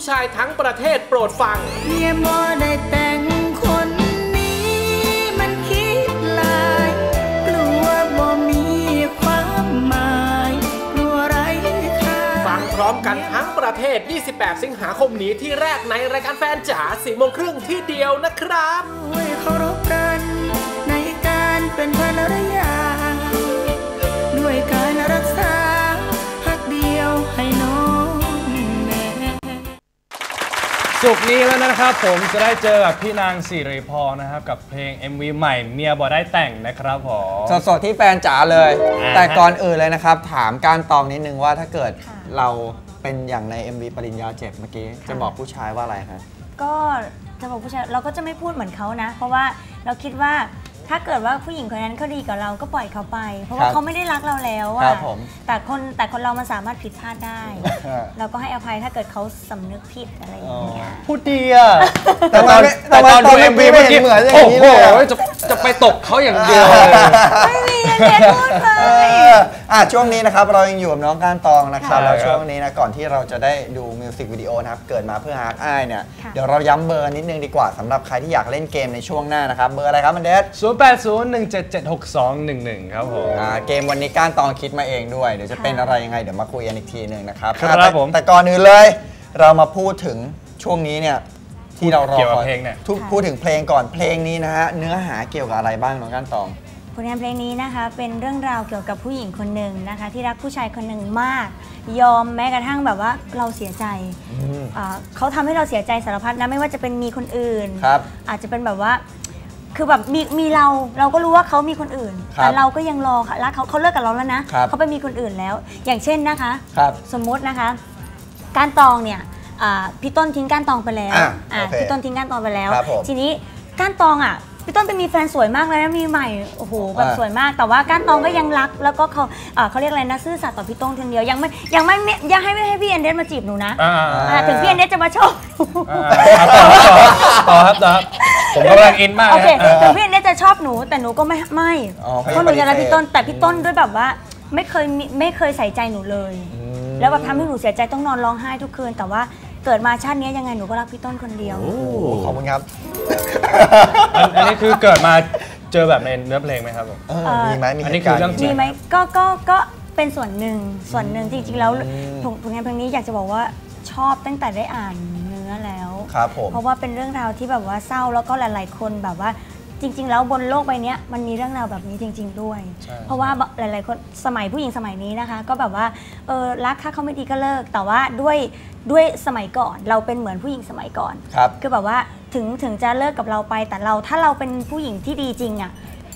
ผู้ชายทั้งประเทศโปรดฟังเมียบ่ได้แต่งคนนี้มันคิดหลาย กลัวบ่มีความหมาย กลัวไร้ค่าฟังพร้อมกันทั้งประเทศ 28 สิงหาคมนี้ที่แรกในรายการแฟนจ๋าสี่โมงครึ่งที่เดียวนะครับด้วยเคารพกันในการเป็นภรรยา สุกร์นี้แล้วนะครับผมจะได้เจอกับพี่นางสิริพรนะครับกับเพลง MV ใหม่เมียบ่ได้แต่งนะครับผมสดๆที่แฟนจ๋าเลยอ่าแต่ก่อนอื่นเลยนะครับ ถามการตองนิดนึงว่าถ้าเกิดเราเป็นอย่างใน MV ปริญญาเจ็บเมื่อกี้ จะบอกผู้ชายว่าอะไรครับก็จะบอกผู้ชายเราก็จะไม่พูดเหมือนเขานะ เพราะว่าเราคิดว่า ถ้าเกิดว่าผู้หญิงคนนั้นเขาดีกับเราก็ปล่อยเขาไป เพราะว่าครับเขาไม่ได้รักเราแล้วครัอะบผมแต่คนแต่คนเรามันสามารถผิดพลาดได้เออเราก็ให้อภัยถ้าเกิดเขาสำนึกผิดอะไรอย่างเงี้ย พูดดีอะ แต่ตอนแต่ตอนดู MV เมื่อกี้เหมือนอย่างโอ้นี้โหเลยอะจะจะไปตกเขาอย่างเดียวเลยไม่มีเรียนพูดเลเอยอ อะช่วงนี้นะครับเรายังอยู่กับน้องการตองนะครับค่ะแล้วช่วงนี้นะก่อนที่เราจะได้ดูมิวสิกวิดีโอนะครับเกิดมาเพื่อฮาร์ดอ้ายเนี่ยค่ะ เดี๋ยวเราย้ำเบอร์นิดนึงดีกว่าสำหรับใครที่อยากเล่นเกมในช่วงหน้านะครับเบอร์อะไรครับมันเดส0801776211 ครับผม อ่าเกมวันนี้ก้านตองคิดมาเองด้วยเดี๋ยวจะเป็นอะไรยังไงเดี๋ยวมาคุยกันอีกทีหนึ่งนะครับครับอะแต่ผมแต่ก่อนอื่นเลย เรามาพูดถึงช่วงนี้เนี่ยที่เรารอเกี่ยวกับคอเพลงเนี่ย ทุกพูดถึงเพลงก่อนเพลงนี้นะฮะเนื้อหาเกี่ยวกับอะไรบ้างน้องก้านตองผ ลงานเพลงนี้นะคะ เป็นเรื่องราวเกี่ยวกับผู้หญิงคนหนึ่งนะคะ ที่รักผู้ชายคนหนึ่งมาก ยอมแม้กระทั่งแบบว่าเราเสียใจอ่าเขาทำให้เราเสียใจสารพัดนะไม่ว่าจะเป็นมีคนอื่นครับอาจจะเป็นแบบว่าคือแบบมีมีเราเราก็รู้ว่าเขามีคนอื่นครับแต่เราก็ยังรอค่ะรักเขาเขาเลิกกับเราแล้วนะครับเขาไปมีคนอื่นแล้ว อย่างเช่นนะคะครับสมมุตินะคะ การตองเนี่ยอ่าพี่ต้นทิ้งการตองไปแล้วอะอะโอเคพี่ต้นทิ้งการตองไปแล้วครับผมทีนี้การตองอะ พี่ต้นไปมีแฟนสวยมากเลยนะมีใหม่โอ้โหแบบอะสวยมาก แต่ว่าการตองก็ยังรัก แล้วก็เขาอ่าเขาเรียกอะไรนะซื่อสัตย์ต่อพี่ต้นคนเดียวยังไม่ยังไม่ยังให้ไม่ให้พี่เอ็นเดสมาจีบหนูนะอ่าอะถึงพี่เอ็นเดสจะมาชอบอ่าอ่าต่อต่อต่อครับต่อครับผมกำลังอินมากโอนะเคฮะถึงพี่เอ็นเดสจะชอบหนูแต่หนูก็ไม่ไม่อ๋อเพราะหนูจะรักเขายังปฏิเสธพี่ต้นแต่พี่ต้นด้วยแบบว่าไม่เคยมีไม่เคยใส่ใจหนูเลย แล้วแบบทำให้หนูเสียใจต้องนอนร้องไห้ทุกคืนแต่ว่า เกิดมาชาตินี้ยังไงหนูก็รักพี่ต้นคนเดียวโอ้ขอบคุณครับ อันอันนี้คือเกิดมาเจอแบบในเนื้อเพลงไหมครับผม เออ มีไหมมีอันเหนี้ตุการณ์คือเรื่องจริมีงไหมก็ก็ก็เป็นส่วนหนึ่งส่วนหนึ่งจริงๆแล้วผลผลงานเพลงนี้อยากจะบอกว่าชอบตั้งแต่ได้อ่านเนื้อแล้ว ครับผม เพราะว่าเป็นเรื่องราวที่แบบว่าเศร้าแล้วก็หลาย ๆ คนแบบว่า จริง ๆ แล้วบนโลกใบเนี้ยมันมีเรื่องราวแบบนี้จริง ๆ ด้วยใช่เพราะว่าหลาย ๆ คนสมัยผู้หญิงสมัยนี้นะคะ ก็แบบว่าเออรักถ้าเขาไม่ดีก็เลิก แต่ว่าด้วยด้วยสมัยก่อนเราเป็นเหมือนผู้หญิงสมัยก่อนครับคือแบบว่าถึงถึงจะเลิกกับเราไป แต่เราถ้าเราเป็นผู้หญิงที่ดีจริงอะ่ะ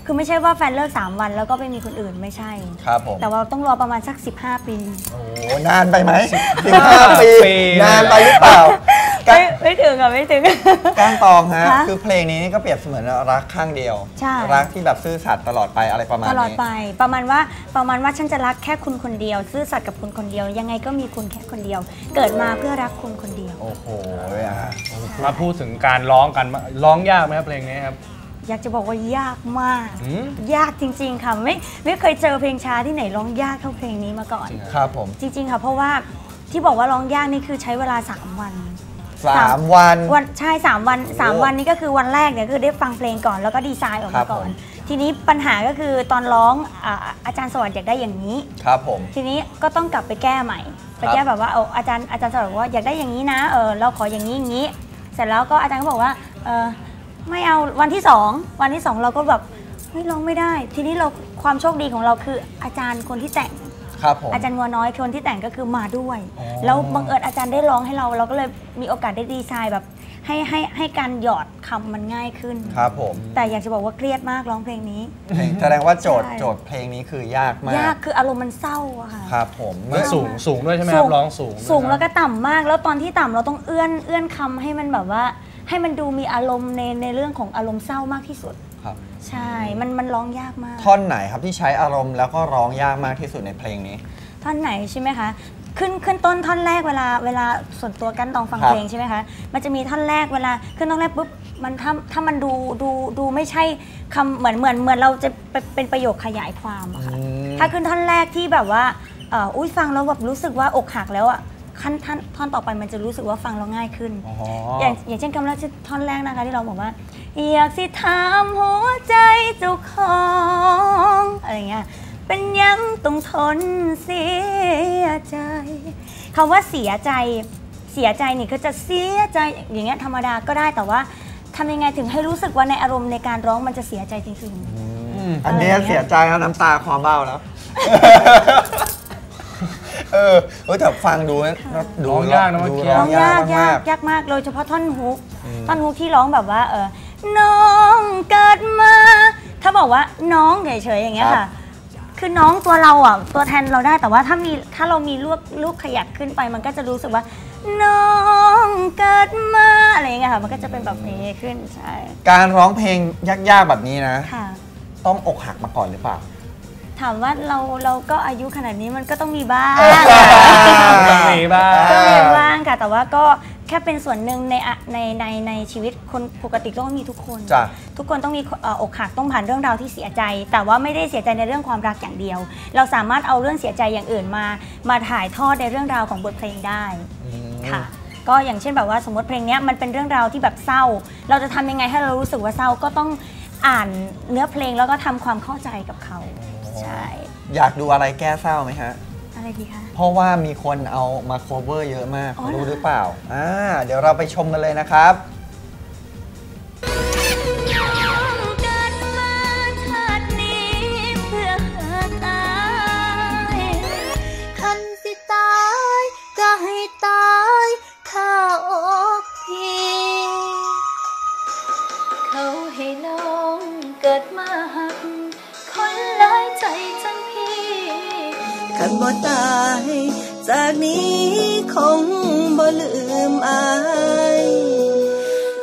คือไม่ใช่ว่าแฟนเลิก 3 วันแล้วก็ไปมีคนอื่นไม่ใช่ ครับผม แต่ว่าต้องรอประมาณสัก 15 ปี โอ้โหนานไปไหมสิบห้าปีปี นานไปหรือเปล่า ไม่ไม่ถึงอะไม่ถึง ก้านตองฮะคะคือเพลงนี้นี่ก็เปรียบเสมือนรักข้างเดียว ใช่ รักที่แบบซื่อสัตย์ตลอดไปอะไรประมาณตนี้ลอดไปประมาณว่าประมาณว่าฉันจะรักแค่คุณคนเดียว ซื่อสัตย์กับคุณคนเดียว ยังไงก็มีคุณแค่คนเดียว เกิดมาเพื่อรักคุณคนเดียว โอ้โหอะมาพูดถึงการร้องกันมาร้องยากไหมครับเพลงนี้ครับ อยากจะบอกว่ายากมาก อืม ยากจริง ๆ ค่ะไม่ไม่เคยเจอเพลงช้าที่ไหนร้องยากเท่าเพลงนี้มาก่อน ครับผม จริง ๆ ค่ะ เพราะว่าที่บอกว่าร้องยากนี่คือใช้เวลา 3 วัน สามวันวันใช่3วันโอ้3วันนี้ก็คือวันแรกเนี่ยคือได้ฟังเพลงก่อนแล้วก็ดีไซน์ออกครัมาบก่อนผมทีนี้ปัญหาก็คือตอนร้องอาอาจารย์สวัสดิ์อยากได้อย่างนี้ครับผมทีนี้ก็ต้องกลับไปแก้ใหม่ไปแก้แบบว่าเอาอาจารย์อาจารย์สวัสดิ์บอกว่าอยากได้อย่างนี้นะเออเราขออย่างนี้อย่างนี้ เสร็จแล้วก็อาจารย์ก็บอกว่าเออไม่เอาวันที่สองวันที่สองเราก็แบบเฮ้ยร้องไม่ได้ ทีนี้เราความโชคดีของเราคืออาจารย์คนที่แต่ง ครับผมอาจารย์วัวน้อยคนที่แต่งก็คือมาด้วยอ๋อแล้วบังเอิญอาจารย์ได้ร้องให้เรา เราก็เลยมีโอกาสได้ดีไซน์แบบ ให้ให้ให้การหยอดคำมันง่ายขึ้นครับผมแต่อยากจะบอกว่าเครียดมากร้องเพลงนี้เพลงแสดงว่าโจทย์ใช่โจทย์เพลงนี้คือยากมากยากคืออารมณ์มันเศร้าอะค่ะครับผมมันสูงสูงด้วยใช่ไหมครับร้องสูงด้วยสูงนะแล้วก็ต่ำมาก แล้วตอนที่ต่ำเราต้องเอื้อนเอื้อนคำให้มันแบบว่า ให้มันดูมีอารมณ์ในในเรื่องของอารมณ์เศร้ามากที่สุด ครับใช่ มันมันร้องยากมาก ท่อนไหนครับที่ใช้อารมณ์แล้วก็ร้องยากมากที่สุดในเพลงนี้ ท่อนไหนใช่ไหมคะขึ้นขึ้นต้นท่อนแรกเวลาเวลาส่วนตัวกันตองฟังครับ เพลงใช่ไหมคะ มันจะมีท่อนแรกเวลาขึ้นท่อนแรกปุ๊บมันถ้าถ้ามันดูดูดูไม่ใช่คำเหมือนเหมือนเหมือนเราจะเป็นเป็นประโยคขยายความอะค่ะ อืม ถ้าขึ้นท่อนแรกที่แบบว่าเอ่ออุ้ยฟังแล้วแบบรู้สึกว่าอกหักแล้วอะ ขั้นท่านท่อนต่อไปมันจะรู้สึกว่าฟังเราง่ายขึ้นอ๋ออย่างอย่างเช่นคำแรกที่ท่อนแรกนะคะที่เราบอกว่า อยากสิถามหัวใจเจ้าของอะไรเงี้ยเป็นยังต้องทนเสียใจคำว่าเสียใจเสียใจนี่คือจะเสียใจอย่างเงี้ยธรรมดาก็ได้แต่ว่าทำยังไงถึงให้รู้สึกว่าในอารมณ์ในการร้องมันจะเสียใจจริงๆอันนี้เสียใจแล้วน้ำตาคลอเบ้าแล้ว เออเออแต่ฟังดูนะดูร้องยากนะเมื่อกี้ดูร้องยากมยากยากมากโดยเฉพาะท่อนฮุกท่อนฮุกที่ร้องแบบว่า เออน้องเกิดมา ถ้าบอกว่าน้องเฉยๆอย่างเงี้ยค่ะ คือน้องตัวเราอะตัวแทนเราได้แต่ว่าถ้ามีถ้าเรามีลูกลูกขยักขึ้นไป มันก็จะรู้สึกว่า น้องเกิดมาอะไรอย่างเงี้ยค่ะ มันก็จะเป็นแบบนี้ขึ้นใช่การร้องเพลงยากๆแบบนี้นะค่ะต้องอกหักมาก่อนหรือเปล่า ถามว่าเราเราก็อายุขนาดนี้มันก็ต้องมีบ้างต้องมีบ้างก็มีบ้างค่ะแต่ว่าก็แค่เป็นส่วนหนึ่งในอะในในในชีวิตคนปกติก็มีทุกคนจ้ะทุกคนต้องมีเอ่ออกหักต้องผ่านเรื่องราวที่เสียใจ แต่ว่าไม่ได้เสียใจในเรื่องความรักอย่างเดียว เราสามารถเอาเรื่องเสียใจอย่างอื่นมา มาถ่ายทอดในเรื่องราวของบทเพลงได้ค่ะก็อย่างเช่นแบบว่าสมมติเพลงเนี้ยมันเป็นเรื่องราวที่แบบเศร้า เราจะทำยังไงให้เรารู้สึกว่าเศร้าก็ต้องอ่านเนื้อเพลงแล้วก็ทำความเข้าใจกับเขา ใช่ อยากดูอะไรแก้เศร้าไหมฮะ อะไรดีคะ เพราะว่ามีคนเอามาโคเวอร์เยอะมากอ๋อเหรอรู้หรือเปล่า อ่า เดี๋ยวเราไปชมกันเลยนะครับเกิดมา บ่ตาย จากนี้คงบ่ลืมอาย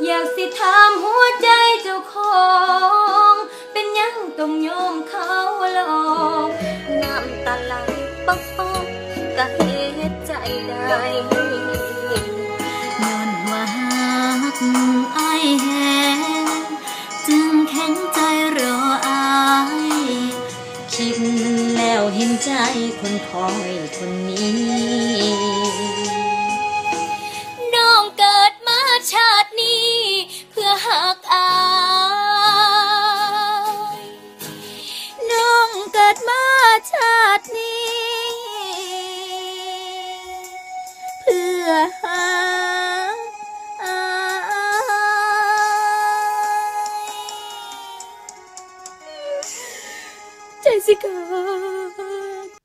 อยากสิถามหัวใจเจ้าของ เป็นยังต้องยอมเขาหลอกน้ำตาไหลปักปอกก็เหตุใจได้ คนคอยคนนี้ น้องเกิดมาชาตินี้ เพื่อหักอาย น้องเกิดมาชาตินี้ เพื่อหักอายใจสิกา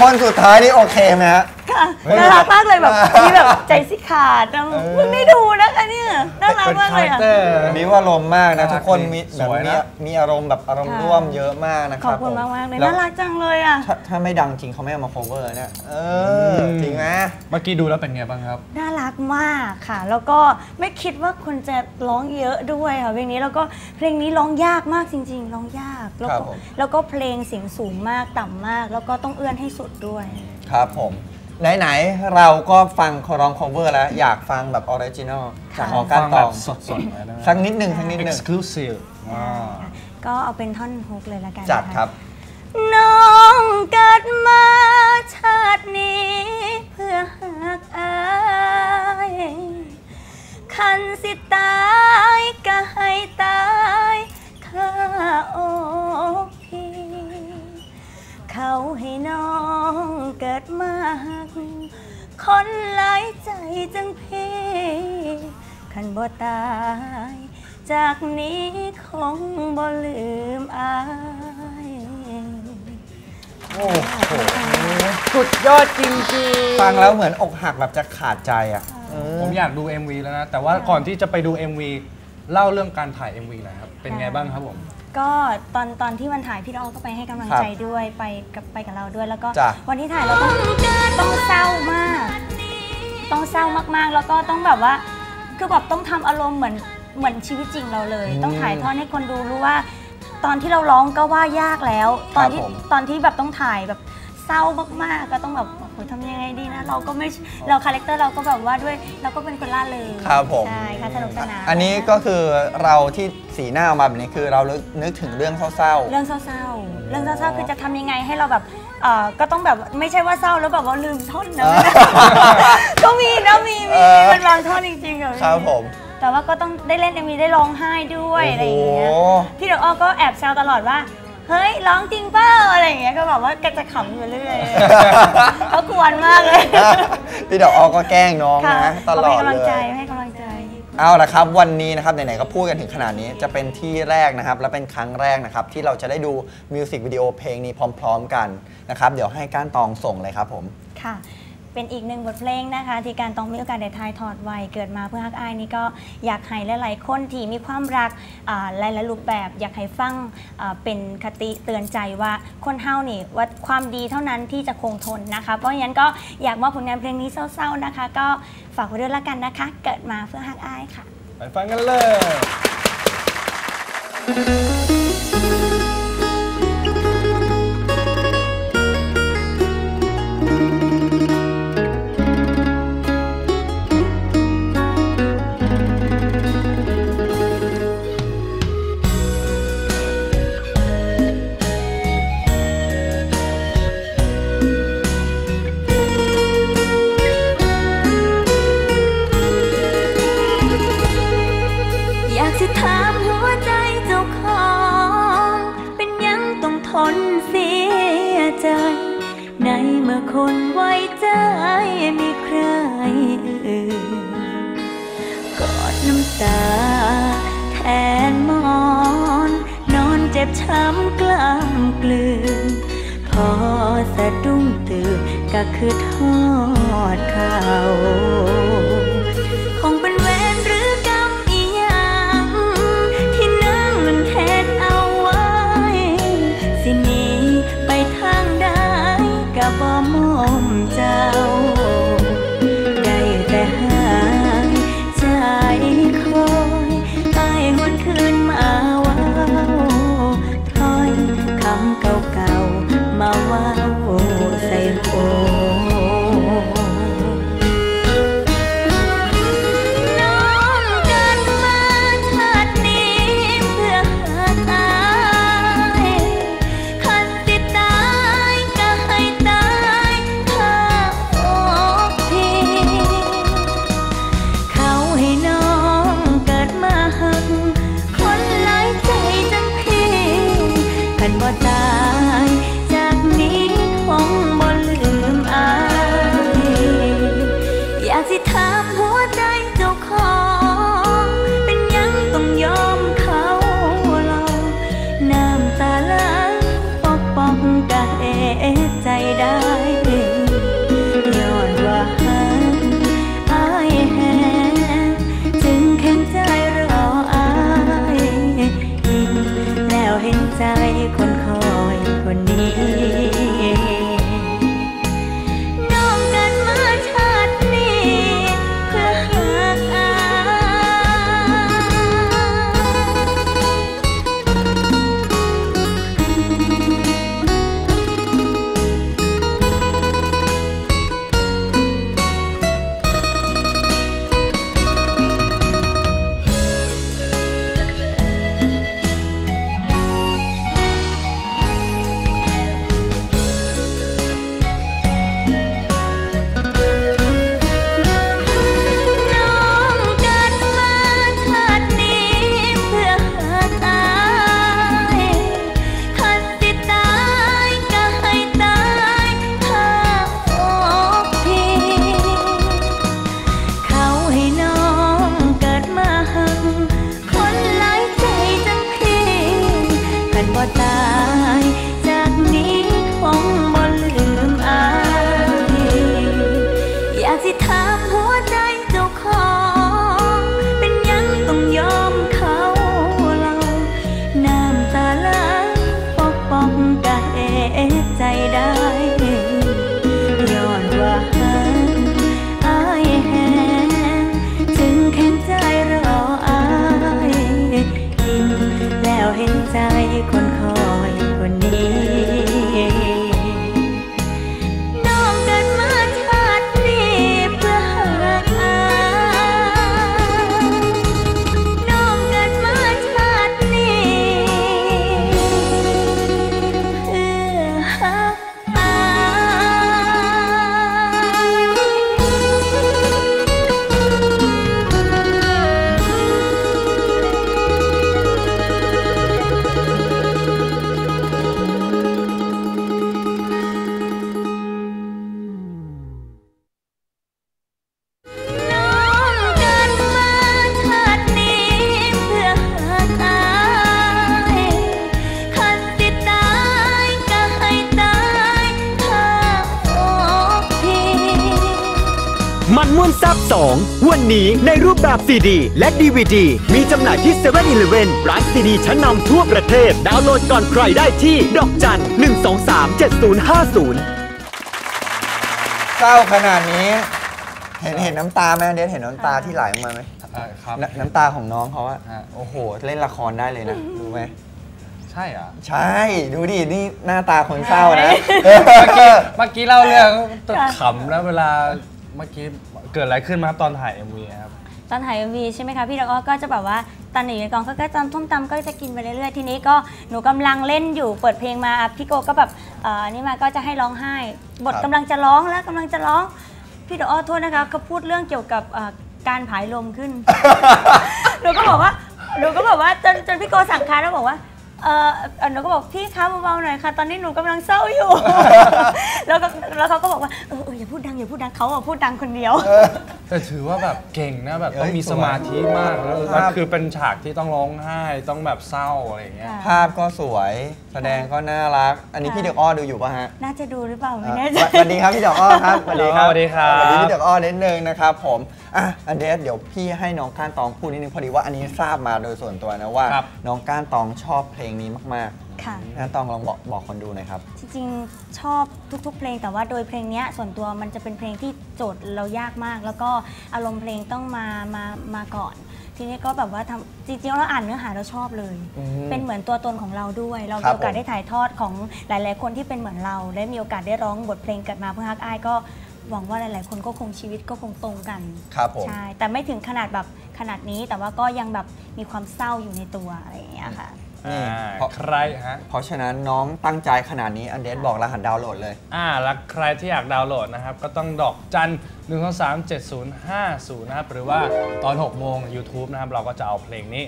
คนสุดท้ายนี่โอเคไหมฮะ ค่ะน่ารักมากเลยแบบมีแบบใจสิขาดนะเพิ่งได้ดูนะคะเนี่ยน่ารักเป็นมากคาเลแรยคอะเตอร์มีอารมณ์มากนะทุกคนมีสแบบวยมีนะมีอารมณ์แบบอารมณ์ค่ะร่วมเยอะมากนะคขอรับบคุณผมากมากๆเลยแวน่ารักจังเลยอะถ้าถ้าไม่ดังจริงเขาไม่เอามา cover เนี่ยเอออมจริงไหมเมื่อกี้ดูแล้วเป็นไงบ้างครับน่ารักมากค่ะ แล้วก็ไม่คิดว่าคนจะร้องเยอะด้วยค่ะเพลงนี้แล้วก็เพลงนี้ร้องยากมากจริง ๆ ร้องยาก แล้วครัก็บผมแล้วก็เพลงเสียงสูงมากต่ำมาก แล้วก็ต้องเอื้อนให้สุดด้วย ครับผม ไหนๆเราก็ฟังเขาร้อง cover แล้ว อยากฟังแบบออริจินอลจากค่ะออก้าฟังตแบอบงสดๆเลยนะสักนิดหนึ่งสักนิดหนึ่ง exclusive อ่าก็เอาเป็นท่อนฮุกเลยละกันจัดนะะครับ น้องเกิดมาชาตินี้ เพื่อหักอายคันสิตายก็ให้ตายข้าอกพี่ เขาให้น้องเกิดมาหักคนหลายใจจังพี่คันบ่ตาย จากนี้คงบ่ลืมอายโอ้โหสุดยอดจริงฟังแล้วเหมือนอกหักแบบจะขาดใจอะเออผมอยากดู MV แล้วนะ แต่ว่าก่อนที่จะไปดู MV เล่าเรื่องการถ่าย MV หน่อยครับ เป็นไงบ้างครับผม ก็ตอนตอนที่วันถ่ายพี่ดอกก็ไปให้กำลังครับใจด้วยไปกับไปกับเราด้วยแล้วก็จ้ะ วันที่ถ่ายเราต้องต้องเศร้ามาก ต้องเศร้ามากๆ แล้วก็ต้องแบบว่า คือแบบต้องทำอารมณ์เหมือนเหมือนชีวิตจริงเราเลย ต้องถ่ายทอดให้คนดูรู้ว่า ตอนที่เราร้องก็ว่ายากแล้ว ตอนที่ผม ตอนที่แบบต้องถ่ายแบบเศร้ามากๆ ก็ต้องแบบโหทำยังไงดีนะ เราก็ไม่เราคาแรคเตอร์เราก็แบบว่าด้วยเราก็เป็นคนล่าเริงครับผมใช่ค่ะสนุกสนานอันนี้ก็คือเราที่สีหน้าออกมาแบบนี้คือเรานึกถึงเรื่องเศร้าเรื่องเศร้าๆเรื่องเศร้าๆคือจะทำยังไงให้เราแบบเอ่อก็ต้องแบบไม่ใช่ว่าเศร้าแล้วแบบว่าลืมท่อนนะก็มีนะมีเอมีอเป็นบางท่อนจริงๆอะๆครับผมแต่ว่าก็ต้องได้เล่นเอ็มวีได้ร้องไห้ด้วยอะไรอย่างเงี้ยโอ้โหพี่ดอกอ้อก็แอบแซวตลอดว่า เฮ้ยร้องจริงเปล่าอะไรอย่างเงี้ยก็แบบว่าแกจะขำอยู่เรื่อยเขากวนมากเลยพี่ดอกออกก็แกล้งน้องค่ะนะตลอให้ดกำลัเลงใจยให้กำลังใจเอาละครับวันนี้นะครับไหนๆก็พูดกันถึงขนาดนี้จะเป็นที่แรกนะครับ และเป็นครั้งแรกนะครับ ที่เราจะได้ดูมิวสิกวิดีโอเพลงนี้พร้อม ๆ กันนะครับ เดี๋ยวให้ก้านตองส่งเลยครับผมค่ะ เป็นอีกหนึ่งบทเพลงนะคะ ที่การต้องมีโอกาสได้ทายทอดไว้เกิดมาเพื่อฮักอายนี่ก็อยากให้หลายๆคนที่มีความรักอ่าหลายๆรูปแบบอยากให้ฟังเป็นคติเตือนใจว่าคนเฮานี่ว่าความดีเท่านั้นที่จะคงทนนะคะ เพราะฉะนั้นก็อยากมอบผลงานเพลงนี้เศร้าๆนะคะ ก็ฝากไว้ด้วยละกันนะคะ เกิดมาเพื่อฮักอายค่ะ ไปฟังกันเลย อยากจะถามหัวใจเจ้าของ เป็นยังต้องทนเสียใจ ในเมื่อคนไว้ใจมีใครอื่นกอดน้ำตาแทนมอน นอนเจ็บช้ำกล้ามกลืนพอสะดุ้งตื่นก็คือทอดเขา มมวลซับ2 วันนี้ในรูปแบบซีดีและดีวดีมีจำหน่ายที่7 e เ e ่ e อร้านซีดีชั้นนำทั่วประเทศ ดาวน์โหลดก่อนใครได้ที่ ดอกจัน 123 7050เศร้าขนาดนี้ เห็นเห็นน้ำตาไหมเดนเห็นน้ำตาที่ไหลออกมาไหมอ่าครับ นน้ำตาของน้องเขาอะฮะ โอ้โห เล่นละครได้เลยนะรู้ไหมใช่เหรอะใช่ ดูดิ นี่หน้าตาคนเศร้านะเมื่อกี้เมื่อกี้เล่าเรื่องตดขำแล้วเวลา เมื่อกี้เกิดอะไรขึ้นมาครับตอนถ่าย MV ครับตอนถ่ายเอ็มวีใช่ไหมคะพี่ดอกอ้อก็จะแบบว่าตอนอยู่ในกองเขาก็จำต้มตำก็จะกินไปเรื่อยๆทีนี้ก็หนูกำลังเล่นอยู่เปิดเพลงมาอะพี่โกก็แบบเอ่อนี่มาก็จะให้ร้องไห้ บทครับกำลังจะร้องแล้วกำลังจะร้องพี่ดอกอ้อโทษนะคะเขาพูดเรื่องเกี่ยวกับเอ่อการผายลมขึ้นหนูก็บอกว่าหนูก็บอกว่าจนจนพี่โกสั่งคาแล้วบอกว่าเออเอ่อหนูก็บอกพี่คะเบาๆหน่อยค่ะ ตอนนี้หนูกำลังเศร้าอยู่ แล้วก็ แล้วเขาก็บอกว่าเออเอออย่าพูดดังอย่าพูดดังเขาอะพูดดังคนเดียว แต่ถือว่าแบบเก่งนะแบบเอ้ยต้องมีสมาธิมากแล้วครัแล้วบคือเป็นฉากที่ต้องร้องไห้ต้องแบบเศร้าอะไรอย่างเงี้ยค่ะภาพก็สวยแสดงก็น่ารัก อันนี้ค่ะพี่เด็กอ้อดูอยู่ป่ะฮะน่าจะดูหรือเปล่าไม่อะแน่ใจสวัสดีครับพี่ดอกอ้อครับสวัสดีครับสวัสดีครับสวัสดีพี่ดอกอ้อนิดนึงนะครับผมอะอันเดสเดี๋ยวพี่ให้น้องก้านตองพูดนิดนึงพอดีว่าอันนี้ทราบมาโดยส่วนตัวนะว่าครับน้องก้านตองชอบเพลงนี้มาก ค่ะๆก้านตองลองบอกบอกคนดูหน่อยครับ จริงๆชอบทุกๆ เพลงแต่ว่าโดยเพลงเนี้ยส่วนตัวมันจะเป็นเพลงที่โจทย์เรายากมาก แล้วก็อารมณ์เพลงต้องมามามาก่อน ทีนี้ก็แบบว่าทำจริงๆเราอ่านเนื้อหาเราชอบเลย อืมเป็นเหมือนตัวตนของเราด้วย เราครัมีบโอกาสผม ได้ถ่ายทอดของหลาย ๆ คนที่เป็นเหมือนเราได้มีโอกาสได้ร้องบทเพลงเกิดมาเพื่อฮักอายก็หวังว่าหลาย ๆ คนก็คงชีวิตก็คงตรงกัน ครับผม ใช่ แต่ไม่ถึงขนาดแบบขนาดนี้แต่ว่าก็ยังแบบมีความเศร้าอยู่ในตัวอะไรอย่างเงี้ยค่ะ นี่อ่าเพราะใครฮะ เพราะฉะนั้นน้องตั้งใจขนาดนี้อันเดสบอกรหัสดาวน์โหลดเลย อ่าแล้วใครที่อยากดาวน์โหลดนะครับ ก็ต้องดอกจัน1 2 3 7 0 5 0 นะครับ หรือว่าตอน 6 โมง YouTube นะครับ เราก็จะเอาเพลงนี้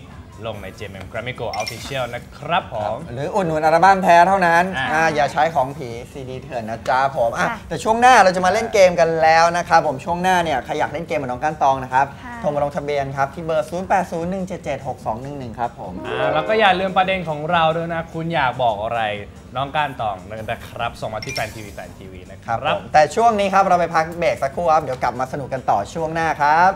ลงใน JMM Grammy Go Official นะครับผม หรืออุดหนุนอัลบั้มแท้เท่านั้นอ่าอ่าอย่าใช้ของผีซีดีเถื่อนนะจ๊ะผมอะค่ะแต่ช่วงหน้าเราจะมาเล่นเกมกันแล้วนะครับผมช่วงหน้าเนี่ยใครอยากเล่นเกมกับน้องก้านตองนะครับค่ะ โทรมาลงทะเบียนครับ ที่เบอร์ 0801776211 ครับผม อ่าแล้วก็อย่าลืมประเด็นของเราด้วยนะ คุณอยากบอกอะไรน้องก้านตองนะครับ ส่งมาที่แฟนทีวีแฟนทีวีนะคครับรับผมแต่ช่วงนี้ครับเราไปพักเบรกสักครู่ครับ เดี๋ยวกลับมาสนุกกันต่อช่วงหน้าครับ